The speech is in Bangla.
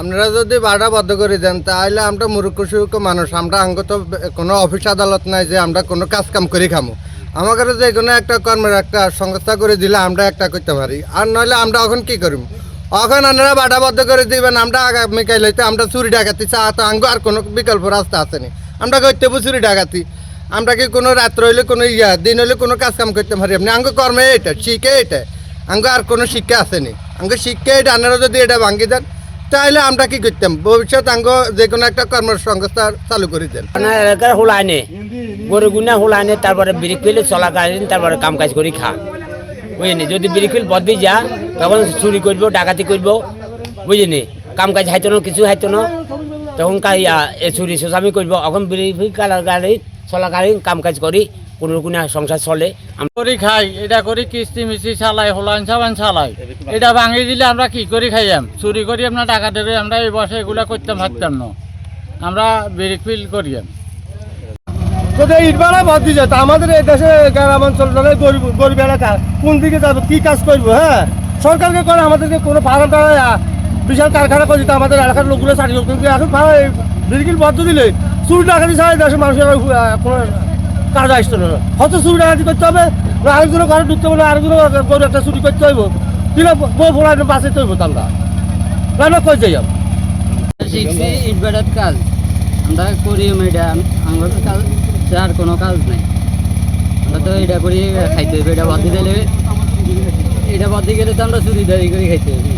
আপনারা যদি বাড়া বদ্ধ করে দেন, তাহলে আমরা মূর্খ সুরক্ষ মানুষ। আমরা আঙ্গ তো কোনো অফিস আদালত নাই যে আমরা কোনো কাজ কাম করে খামো। আমাদের যে কোনো একটা কর্মের একটা সংস্থা করে দিলে আমরা একটা করতে পারি। আর নইলে আমরা এখন কি করব এখন আপনারা বাড়া বদ্ধ করে দিবেন, আমরা আগামীকাল হইতে আমরা চুরি ডাকাতি চা, তো আঙ্গ আর কোনো বিকল্প রাস্তা আসেনি আমরা করতে চুরি ডাকাতি। আমরা কি কোনো রাত্র হইলে কোনো ইয়া, দিন হইলে কোনো কাজ কাম করতে পারি? আপনি আঙ্গ কর্মে এটা, শিখে এটা। আঙ্গ আর কোনো শিক্ষা আসেনি আঙ্গ শিক্ষা এটা, আপনারা যদি এটা ভাঙ্গি দেন তাহলে আমরা কি করতাম? ভবিষ্যৎ আঙ্গ যে কোনো একটা কর্মসংস্থা চালু করে দেন। আপনার এলাকার হোলাইনে গরু গুনা হোলাইনে তারপরে ব্রিক ফিলে চলাকালীন তারপরে কাম কাজ করি খা। বুঝিনি যদি ব্রিক ফিল বদলি যা, তখন চুরি করব, ডাকাতি করব বুঝিনি কাম কাজ হাইতো না, কিছু হাইতো না। তখন কা এ চুরি সোসামি করব। এখন ব্রিক ফিল কালাকালীন চলাকালীন কাম কাজ করি। কোনো কোনো সংসার চলে। আম- করি খাই এটা করি কিস্তি মিস্তি চালাই হলান সাবান চালাই। এটা ভাঙি দিলে আমরা কি করি খাইয়াম? চুরি করি আমরা টাকা দেবে আমরা এই বসে এগুলা করতে পারতাম না। আমরা ব্রেক ফিল করিয়াম। যদি ইটবালা বাদ দিয়ে যায় আমাদের এই দেশে গ্রামাঞ্চল গরিব গরিব এলাকা কোন দিকে যাবে কি কাজ করব হ্যাঁ? সরকারকে করে আমাদেরকে কোনো টাড়া বিশাল কারখানা করে দিতে আমাদের এলাকার লোকগুলো চাকরি করতো কিন্তু এখন ভাড়া বিরকিল বদ্ধ দিলে চুরি ছাড়া এই দেশের মানুষের কোনো কাজ আসতো না হয়তো চুরি ডাকাতি করতে হবে, না আরেকজনের ঘরে ঢুকতে হবে, না গরু একটা চুরি করতে হইব। কিনা বউ ফোড়া বাঁচাইতে হইব তান্দা না কই যাই শিখছি কাজ। আমরা করি এটা আমার কাজ আর কোনো কাজ নাই। আমরা তো এটা করি, খাইতে হবে এটা বাদ এটা বাদ দিয়ে গেলে তো আমরা চুরি দাঁড়ি করে খাইতে হিসাবে